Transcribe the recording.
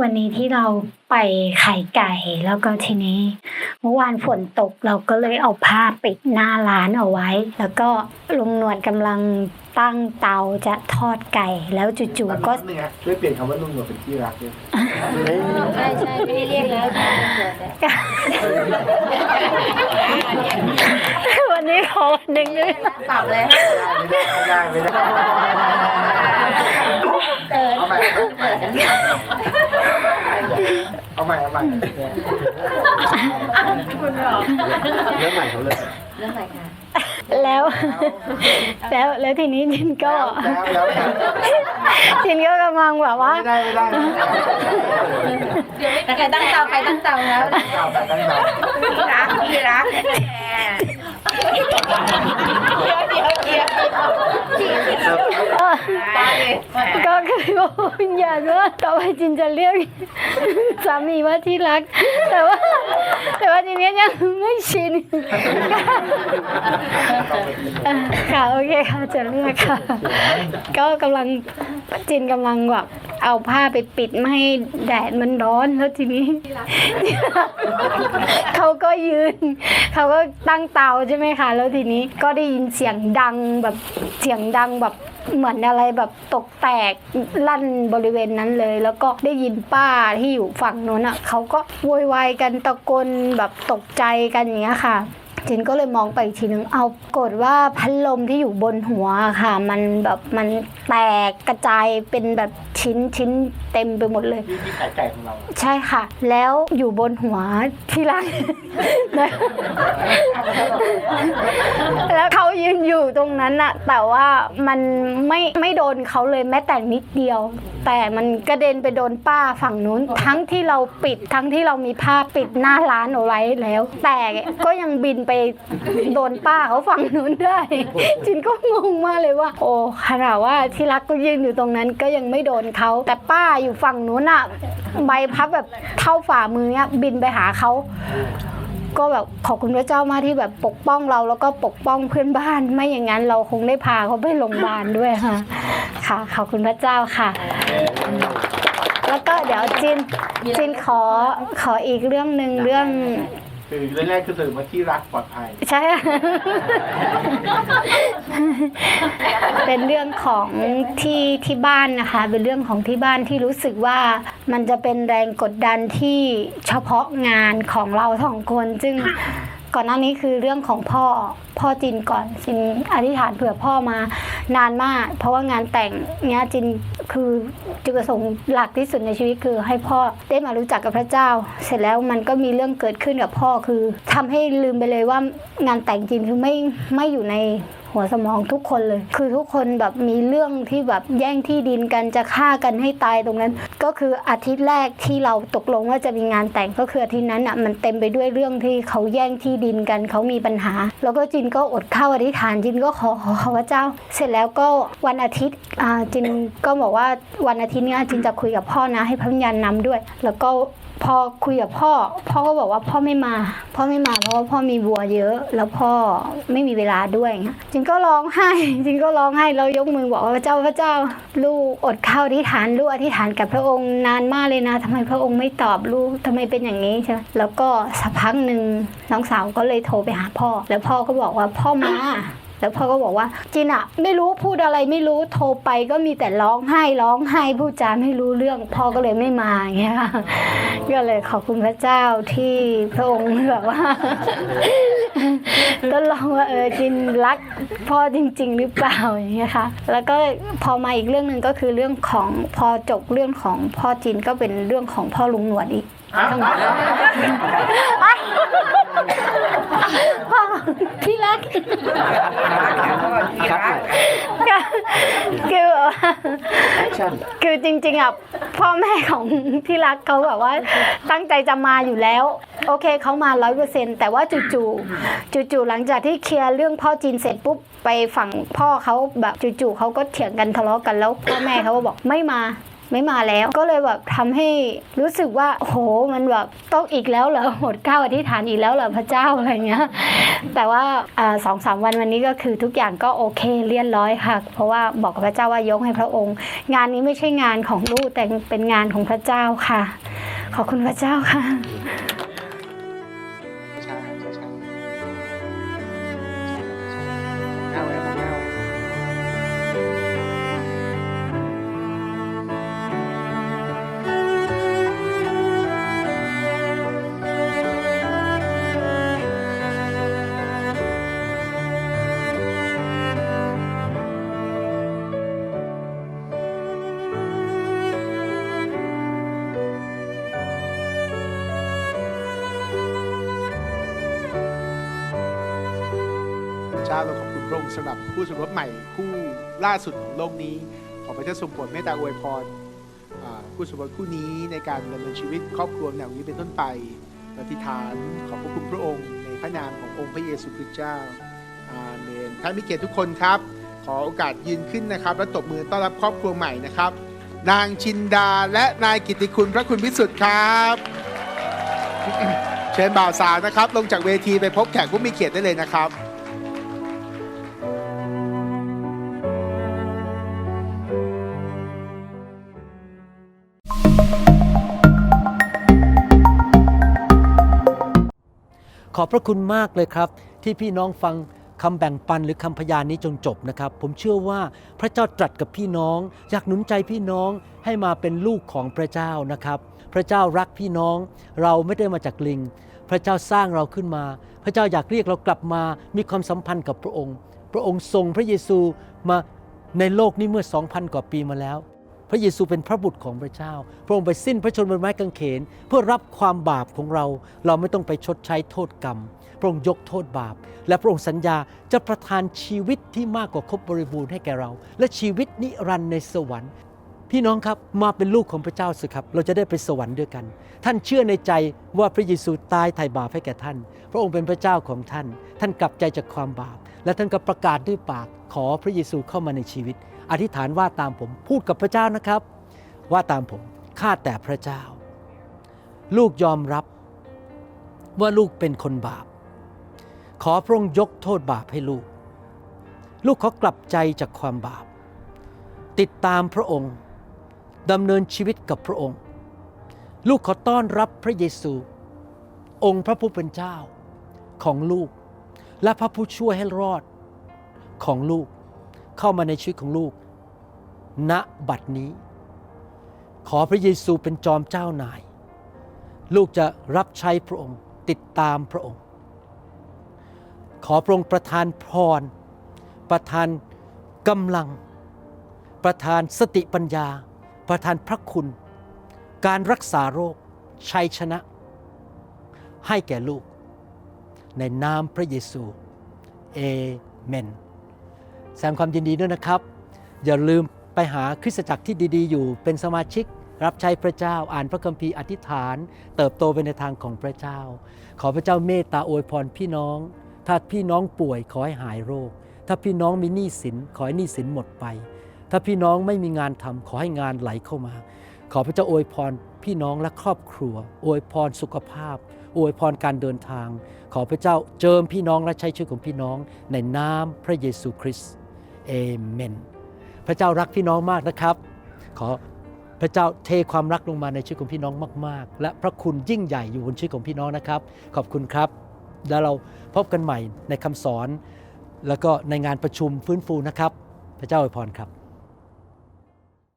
วันนี้ที่เราไปไข่ไก่แล้วก็ทีนี้เมื่อวานฝนตกเราก็เลยเอาผ้าปิดหน้าร้านเอาไว้ แล้วก็ลุงหนวดกำลังตั้งเตาจะทอดไก่ แล้วจู่ๆก็แป๊บนึงนะช่วยเปลี่ยนคำว่าลุงหนวดเป็นที่รักด้วยใช่ใช่ไม่ได้เรียกแล้ววันนี้ขอวันหนึ่งด้วยปรับเลยไม่ได้ไม่ได้ไม่ได้เอาใหม่ เอาใหม่เอาใหม่เรื่องใหม่เขาเลยเรื่องใหม่ค่ะ แล้ว แล้วแล้วทีนี้จินก็แล้วแล้วแล้วจินก็กำลังแบบว่าไม่ได้ไม่ได้ไม่ได้แต่ใครตั้งเตาใครตั้งเตาแล้วตั้งเตาตั้งเตารักพี่รักเดี๋ยวเดี๋ยว เดี๋ยวเออก็คือว่าวิญญาณว่าต่อไปจินจะเรียกสามีว่าที่รัก แต่ว่า แต่ว่าทีนี้ยังไม่ชินอะค่ะโอเคค่ะจะเรียกค่ะ ก็กำลังจินกำลังแบบเอาผ้าไปปิดไม่ให้แดดมันร้อนแล้วทีนี้ เขาก็ยืน เขาก็ตั้งเตาใช่ไหมคะ แล้วทีนี้ก็ได้ยินเสียงดังแบบเสียงดังแบบเหมือนอะไรแบบตกแตกลั่นบริเวณนั้นเลย แล้วก็ได้ยินป้าที่อยู่ฝั่งโน้นอะเขาก็โวยวายกันตะโกนแบบตกใจกันอย่างเงี้ยค่ะจินก็เลยมองไปอีกทีนึงเอากดว่าพัดลมที่อยู่บนหัวค่ะ มันแบบมันแตกกระจายเป็นแบบชิ้นชิ้นเต็มไปหมดเลยที่ที่ขายไก่ของเรา ใช่ค่ะ แล้วอยู่บนหัวที่ร้านแล้วเขา ยืนอยู่ตรงนั้นอะแต่ว่ามันไม่ไม่โดนเขาเลยแม้แต่นิดเดียว แต่มันกระเด็นไปโดนป้าฝั่งนู้น ทั้งที่เราปิดทั้งที่เรามีผ้าปิดหน้าร้านเอาไว้แล้ว แต่ก็ยังบินไปโดนป้าเขาฝั่งนู้นได้จินก็งงมากเลยว่า โอ้ขนาดว่าที่รักก็ยืนอยู่ตรงนั้นก็ยังไม่โดนเขาแต่ป้าอยู่ฝั่งนู้นอะใบพับแบบเท่าฝ่ามือเนี้ยบินไปหาเขา ก็แบบขอบคุณพระเจ้ามากที่แบบปกป้องเราแล้วก็ปกป้องเพื่อนบ้าน ไม่อย่างนั้นเราคงได้พาเขาไปโรงพยาบาลด้วยค่ะ ค่ะ ขอบคุณพระเจ้าค่ะ แล้วก็เดี๋ยวจินจินขอขออีกเรื่องหนึ่งเรื่อง คือเรื่องแรกคือสื่อมาที่รักปลอดภัย ใช่ เป็นเรื่องของที่ที่บ้านนะคะ เป็นเรื่องของที่บ้านที่รู้สึกว่ามันจะเป็นแรงกดดันที่เฉพาะงานของเราสองคนซึ่ง ก่อนหน้านี้คือเรื่องของพ่อพ่อจินก่อนจินอธิษฐานเผื่อพ่อมานานมาก เพราะว่างานแต่งเนี้ยจินคือจุดประสงค์หลักที่สุดในชีวิตคือให้พ่อได้มารู้จักกับพระเจ้า เสร็จแล้วมันก็มีเรื่องเกิดขึ้นกับพ่อคือทำให้ลืมไปเลยว่างานแต่งจินคือไม่ไม่อยู่ใน หัวสมองทุกคนเลย คือทุกคนแบบมีเรื่องที่แบบแย่งที่ดินกันจะฆ่ากันให้ตายตรงนั้น ก็คืออาทิตย์แรกที่เราตกลงว่าจะมีงานแต่งก็คืออาทิตย์นั้นอะมันเต็มไปด้วยเรื่องที่เขาแย่งที่ดินกันเขามีปัญหา แล้วก็จินก็อดข้าวอธิษฐานจินก็ขอขอขอพระเจ้า เสร็จแล้วก็วันอาทิตย์อ่าจินก็บอกว่าวันอาทิตย์เนี้ยจินจะคุยกับพ่อนะให้พระวิญญาณนำด้วย แล้วก็ พอคุยกับพ่อ พ่อก็บอกว่าพ่อไม่มา พ่อไม่มาเพราะว่าพ่อมีบัวเยอะ แล้วพ่อไม่มีเวลาด้วยอย่างเงี้ยจินก็ร้องไห้จินก็ร้องไห้แล้วยกมือบอกว่าพระเจ้าพระเจ้า ลูกอดข้าวอธิษฐานลูกอธิษฐานกับพระองค์นานมากเลยนะทำไมพระองค์ไม่ตอบลูกทำไมเป็นอย่างนี้ใช่ไหมแล้วก็สักพักหนึ่งน้องสาวก็เลยโทรไปหาพ่อ แล้วพ่อก็บอกว่าพ่อมา แล้วพ่อก็บอกว่าจินอะไม่รู้พูดอะไรไม่รู้โทรไปก็มีแต่ร้องไห้ร้องไห้พูดจาไม่รู้เรื่องพ่อก็เลยไม่มาอย่างเงี้ยค่ะก็เลยขอบคุณพระเจ้าที่พระองค์แบบว่าก็ลองว่าเออจินรักพ่อจริง ๆ หรือเปล่าอย่างเงี้ยค่ะแล้วก็พอมาอีกเรื่องหนึ่งก็คือเรื่องของพอจบเรื่องของพ่อจินก็เป็นเรื่องของพ่อลุงหนวดอีกพ่อที่รักคือคือจริงๆอะพ่อแม่ของที่รักเขาแบบว่า ตั้งใจจะมาอยู่แล้ว โอเคเขามาร้อยเปอร์เซ็นแต่ว่าจู่ๆจู่ๆหลังจากที่เคลียร์เรื่องพ่อจีนเสร็จปุ๊บไปฝั่งพ่อเขาแบบจู่ๆเขาก็เถียงกันทะเลาะกันแล้วพ่อแม่เขาก็บอกไม่มา ไม่มาแล้ว ก็เลยแบบทำให้รู้สึกว่าโหมันแบบต้องอีกแล้วเหรอหมดก้าวอธิษฐานอีกแล้วเหรอพระเจ้าอะไรเงี้ยแต่ว่าสองสามวันวันนี้ก็คือทุกอย่างก็โอเคเรียบร้อยค่ะ เพราะว่าบอกกับพระเจ้าว่ายกให้พระองค์ งานนี้ไม่ใช่งานของลูกแต่เป็นงานของพระเจ้าค่ะ ขอบคุณพระเจ้าค่ะ เจ้าเราขอบคุณพระองค์สำหรับผู้สมรสใหม่คู่ล่าสุดของโลกนี้ ขอพระเจ้าทรงโปรดเมตตาอวยพรอ่าคู่สมรสคู่นี้ในการดำเนินชีวิตครอบครัวแนวนี้เป็นต้นไปอธิษฐานขอบพระคุณพระองค์ ในพระนามขององค์พระเยซูคริสต์เจ้าอาเมนท่านมิเกียรติทุกคนครับ ขอโอกาสยืนขึ้นนะครับ และตบมือต้อนรับครอบครัวใหม่นะครับ นางชินดาและนายกิตติคุณพระคุณพิสุทธิ์ครับ เชิญบ่าวสาวนะครับ ลงจากเวทีไปพบแขกผู้มีเกียรติได้เลยนะครับ ขอบพระคุณมากเลยครับ ที่พี่น้องฟังคำแบ่งปันหรือคำพยานนี้จนจบนะครับ ผมเชื่อว่าพระเจ้าตรัสกับพี่น้อง อยากหนุนใจพี่น้องให้มาเป็นลูกของพระเจ้านะครับ พระเจ้ารักพี่น้อง เราไม่ได้มาจากลิง พระเจ้าสร้างเราขึ้นมา พระเจ้าอยากเรียกเรากลับมามีความสัมพันธ์กับพระองค์ พระองค์ทรงพระเยซูมาในโลกนี้เมื่อ 2,000 กว่าปีมาแล้ว พระเยซูเป็นพระบุตรของพระเจ้า พระองค์ไปสิ้นพระชนม์บนไม้กางเขน เพื่อรับความบาปของเรา เราไม่ต้องไปชดใช้โทษกรรม พระองค์ยกโทษบาป และพระองค์สัญญาจะประทานชีวิตที่มากกว่าครบบริบูรณ์ให้แก่เรา และชีวิตนิรันดร์ในสวรรค์ พี่น้องครับมาเป็นลูกของพระเจ้าสิครับ เราจะได้ไปสวรรค์ด้วยกัน ท่านเชื่อในใจว่าพระเยซูตายไถ่บาปให้แก่ท่าน พระองค์เป็นพระเจ้าของท่าน ท่านกลับใจจากความบาป และท่านก็ประกาศด้วยปากขอพระเยซูเข้ามาในชีวิต อธิษฐานว่าตามผมพูดกับพระเจ้านะครับ ว่าตามผมข้าแต่พระเจ้า ลูกยอมรับว่าลูกเป็นคนบาป ขอพระองค์ยกโทษบาปให้ลูก ลูกขอกลับใจจากความบาป ติดตามพระองค์ดำเนินชีวิตกับพระองค์ ลูกขอต้อนรับพระเยซู องค์พระผู้เป็นเจ้าของลูก และพระผู้ช่วยให้รอดของลูก เข้ามาในชีวิตของลูก ณบัดนี้ ขอพระเยซูเป็นจอมเจ้านาย ลูกจะรับใช้พระองค์ติดตามพระองค์ ขอพระองค์ประทานพร ประทานกำลัง ประทานสติปัญญา ประทานพระคุณ การรักษาโรคชัยชนะ ให้แก่ลูก ในนามพระเยซูเอเมน แสดงความยินดีด้วยนะครับ อย่าลืมไปหาคริสตจักรที่ดีๆ อยู่ เป็นสมาชิก รับใช้พระเจ้าอ่านพระคัมภีร์อธิษฐาน เติบโตไปในทางของพระเจ้า ขอพระเจ้าเมตตาอวยพรพี่น้อง ถ้าพี่น้องป่วยขอให้หายโรค ถ้าพี่น้องมีหนี้สินขอให้หนี้สินหมดไป ถ้าพี่น้องไม่มีงานทำขอให้งานไหลเข้ามา ขอพระเจ้าอวยพรพี่น้องและครอบครัว อวยพรสุขภาพ อวยพรการเดินทาง ขอพระเจ้าเจิมพี่น้องและใช้ชีวิตของพี่น้องในนามพระเยซูคริสต์ เอเมน พระเจ้ารักพี่น้องมากนะครับ ขอพระเจ้าเทความรักลงมาในชีวิตของพี่น้องมาก ๆ และพระคุณยิ่งใหญ่อยู่บนชีวิตของพี่น้องนะครับ ขอบคุณครับ แล้วเราพบกันใหม่ในคำสอน แล้วก็ในงานประชุมฟื้นฟูนะครับ พระเจ้าอวยพรครับ